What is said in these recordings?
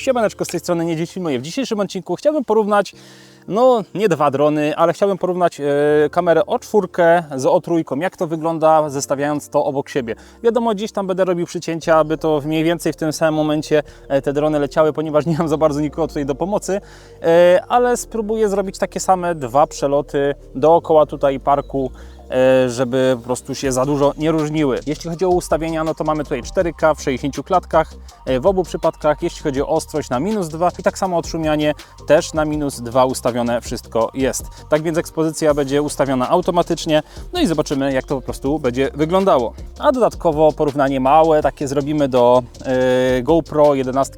Siemaneczko z tej strony Niedźwiedź moje. W dzisiejszym odcinku chciałbym porównać, no nie dwa drony, ale chciałbym porównać e, kamerę O4 z O3, jak to wygląda zestawiając to obok siebie. Wiadomo, gdzieś tam będę robił przycięcia, aby to mniej więcej w tym samym momencie e, te drony leciały, ponieważ nie mam za bardzo nikogo tutaj do pomocy, e, ale spróbuję zrobić takie same dwa przeloty dookoła tutaj parku żeby po prostu się za dużo nie różniły. Jeśli chodzi o ustawienia, no to mamy tutaj 4K w 60 klatkach e, w obu przypadkach. Jeśli chodzi o ostrość na minus 2 i tak samo odszumianie też na minus 2 ustawione wszystko jest. Tak więc ekspozycja będzie ustawiona automatycznie, no i zobaczymy jak to po prostu będzie wyglądało. A dodatkowo porównanie małe takie zrobimy do e, GoPro 11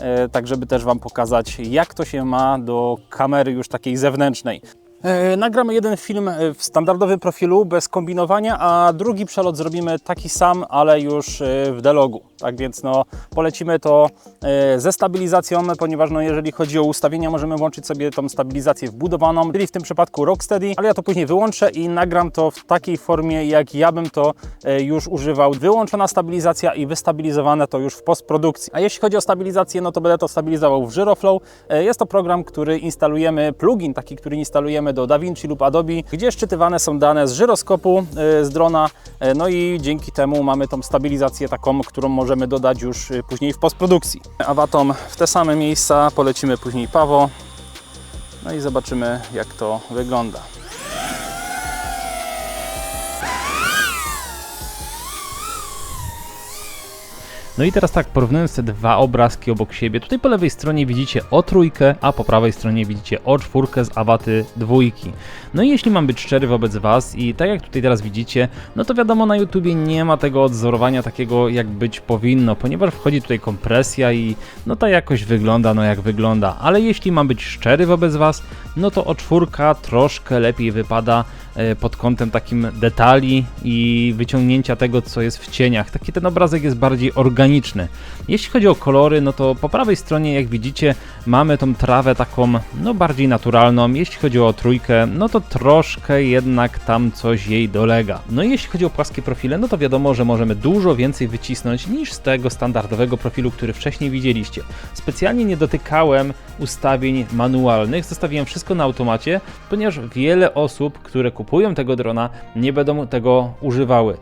e, tak żeby też Wam pokazać jak to się ma do kamery już takiej zewnętrznej. E, Nagramy jeden film e, w standardowym profilu bez kombinowania, a drugi przelot zrobimy taki sam, ale już e, w delogu. Tak więc no, polecimy to ze stabilizacją, ponieważ no, jeżeli chodzi o ustawienia, możemy włączyć sobie tą stabilizację wbudowaną, czyli w tym przypadku Rocksteady, ale ja to później wyłączę i nagram to w takiej formie, jak ja bym to już używał. Wyłączona stabilizacja i wystabilizowane to już w postprodukcji. A jeśli chodzi o stabilizację, no to będę to stabilizował w Gyroflow. Jest to program, który instalujemy, plugin taki, który instalujemy do DaVinci lub Adobe, gdzie szczytywane są dane z żyroskopu, e, z drona, e, no i dzięki temu mamy tą stabilizację taką, którą możemy dodać już e, później w postprodukcji. Awatom w te same miejsca, polecimy później Pawo, no i zobaczymy jak to wygląda. No i teraz tak, porównując te dwa obrazki obok siebie, tutaj po lewej stronie widzicie o trójkę, a po prawej stronie widzicie o czwórkę z awaty dwójki. No i jeśli mam być szczery wobec Was i tak jak tutaj teraz widzicie, no to wiadomo na YouTubie nie ma tego odzorowania takiego jak być powinno, ponieważ wchodzi tutaj kompresja i no ta jakość wygląda no jak wygląda, ale jeśli mam być szczery wobec Was, no to o czwórka troszkę lepiej wypada pod kątem takim detali i wyciągnięcia tego, co jest w cieniach. Taki ten obrazek jest bardziej organiczny. Jeśli chodzi o kolory, no to po prawej stronie, jak widzicie, mamy tą trawę taką, no bardziej naturalną. Jeśli chodzi o trójkę, no to troszkę jednak tam coś jej dolega. No i jeśli chodzi o płaskie profile, no to wiadomo, że możemy dużo więcej wycisnąć niż z tego standardowego profilu, który wcześniej widzieliście. Specjalnie nie dotykałem ustawień manualnych, zostawiłem wszystko na automacie, ponieważ wiele osób, które tego drona, nie będą tego używały.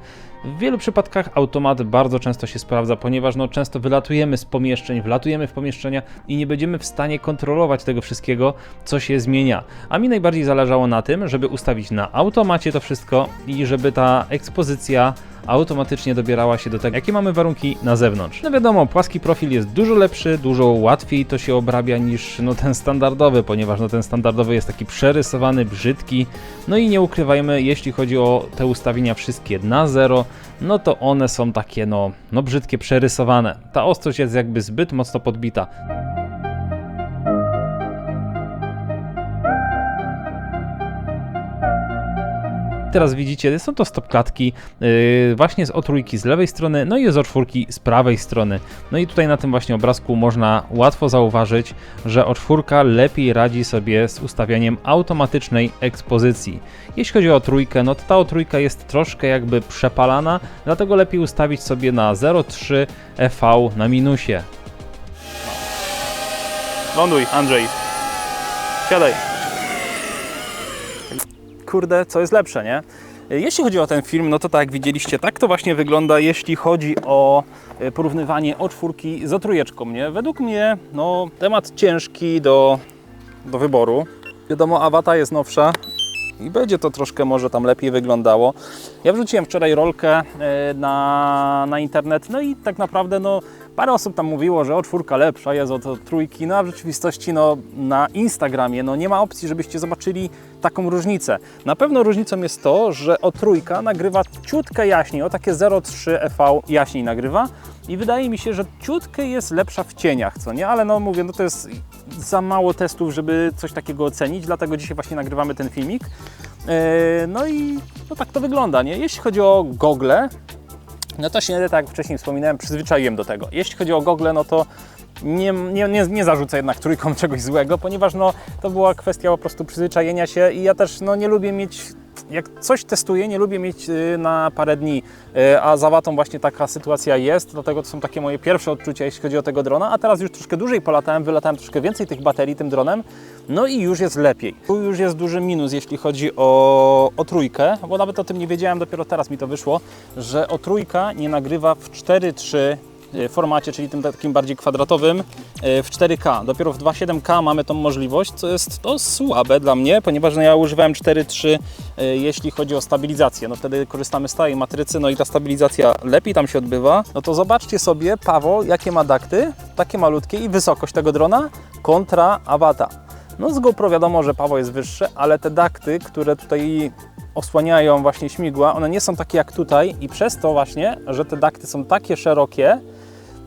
W wielu przypadkach automat bardzo często się sprawdza, ponieważ no, często wylatujemy z pomieszczeń, wlatujemy w pomieszczenia i nie będziemy w stanie kontrolować tego wszystkiego, co się zmienia. A mi najbardziej zależało na tym, żeby ustawić na automacie to wszystko i żeby ta ekspozycja automatycznie dobierała się do tego, jakie mamy warunki na zewnątrz. No wiadomo, płaski profil jest dużo lepszy, dużo łatwiej to się obrabia niż no, ten standardowy, ponieważ no, ten standardowy jest taki przerysowany, brzydki. No i nie ukrywajmy, jeśli chodzi o te ustawienia wszystkie na zero, no to one są takie no, no brzydkie, przerysowane. Ta ostrość jest jakby zbyt mocno podbita. Teraz widzicie, są to stopklatki yy, właśnie z O3 z lewej strony, no i z O4 z prawej strony. No i tutaj na tym właśnie obrazku można łatwo zauważyć, że O4 lepiej radzi sobie z ustawianiem automatycznej ekspozycji. Jeśli chodzi o trójkę, no to ta O3 jest troszkę jakby przepalana, dlatego lepiej ustawić sobie na 0,3 EV na minusie. Ląduj, Andrzej. Siadaj. Kurde, co jest lepsze, nie? Jeśli chodzi o ten film, no to tak jak widzieliście, tak to właśnie wygląda, jeśli chodzi o e, porównywanie o czwórki z trójeczką, nie? Według mnie, no, temat ciężki do, do wyboru. Wiadomo, Awata jest nowsza i będzie to troszkę może tam lepiej wyglądało. Ja wrzuciłem wczoraj rolkę e, na, na internet, no i tak naprawdę, no, Parę osób tam mówiło, że o czwórka lepsza jest od trójki, no a w rzeczywistości no, na Instagramie no, nie ma opcji, żebyście zobaczyli taką różnicę. Na pewno różnicą jest to, że o trójka nagrywa ciutkę jaśniej, o takie 0,3 EV jaśniej nagrywa i wydaje mi się, że ciutkę jest lepsza w cieniach, co nie? Ale no mówię, no to jest za mało testów, żeby coś takiego ocenić, dlatego dzisiaj właśnie nagrywamy ten filmik. Yy, No i no tak to wygląda, nie? Jeśli chodzi o gogle, no to się, tak jak wcześniej wspominałem, przyzwyczaiłem do tego. Jeśli chodzi o gogle, no to nie, nie, nie, nie zarzucę jednak trójką czegoś złego, ponieważ no, to była kwestia po prostu przyzwyczajenia się i ja też no, nie lubię mieć jak coś testuję, nie lubię mieć y, na parę dni, y, a za watą właśnie taka sytuacja jest, dlatego to są takie moje pierwsze odczucia, jeśli chodzi o tego drona, a teraz już troszkę dłużej polatałem, wylatałem troszkę więcej tych baterii tym dronem, no i już jest lepiej. Tu już jest duży minus, jeśli chodzi o, o trójkę, bo nawet o tym nie wiedziałem, dopiero teraz mi to wyszło, że o trójka nie nagrywa w 4.3 y, formacie, czyli tym takim bardziej kwadratowym y, w 4K. Dopiero w 2.7K mamy tą możliwość, co jest to słabe dla mnie, ponieważ no, ja używałem 4.3 y, jeśli chodzi o stabilizację. No wtedy korzystamy z stałej matrycy, no i ta stabilizacja lepiej tam się odbywa. No to zobaczcie sobie, Paweł, jakie ma dakty, takie malutkie i wysokość tego drona kontra Avata. No z GoPro wiadomo, że Paweł jest wyższy, ale te dakty, które tutaj osłaniają właśnie śmigła, one nie są takie jak tutaj i przez to właśnie, że te dakty są takie szerokie,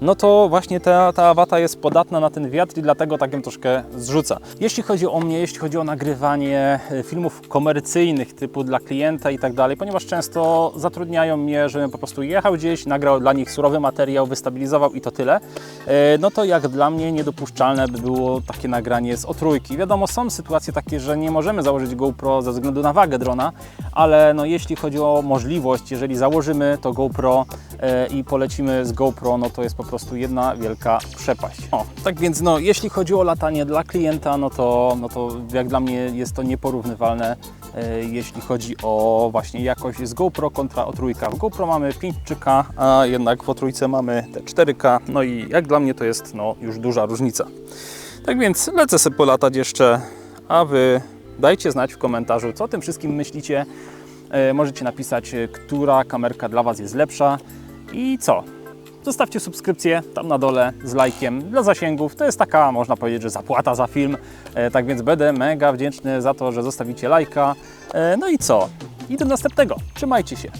no to właśnie ta, ta awata jest podatna na ten wiatr i dlatego tak ją troszkę zrzuca. Jeśli chodzi o mnie, jeśli chodzi o nagrywanie e, filmów komercyjnych typu dla klienta i tak dalej, ponieważ często zatrudniają mnie, żebym po prostu jechał gdzieś, nagrał dla nich surowy materiał, wystabilizował i to tyle, e, no to jak dla mnie niedopuszczalne by było takie nagranie z otrójki. Wiadomo, są sytuacje takie, że nie możemy założyć GoPro ze względu na wagę drona, ale no jeśli chodzi o możliwość, jeżeli założymy to GoPro i polecimy z GoPro, no to jest po prostu jedna wielka przepaść. O, tak więc no, jeśli chodzi o latanie dla klienta, no to, no to jak dla mnie jest to nieporównywalne, e, jeśli chodzi o właśnie jakość z GoPro kontra o trójka. W GoPro mamy 5K, a jednak w o trójce mamy te 4K, no i jak dla mnie to jest no, już duża różnica. Tak więc lecę sobie polatać jeszcze, a Wy dajcie znać w komentarzu, co o tym wszystkim myślicie. E, Możecie napisać, e, która kamerka dla Was jest lepsza i co. Zostawcie subskrypcję tam na dole z lajkiem dla zasięgów. To jest taka, można powiedzieć, że zapłata za film. E, Tak więc będę mega wdzięczny za to, że zostawicie lajka. E, No i co? I do następnego. Trzymajcie się.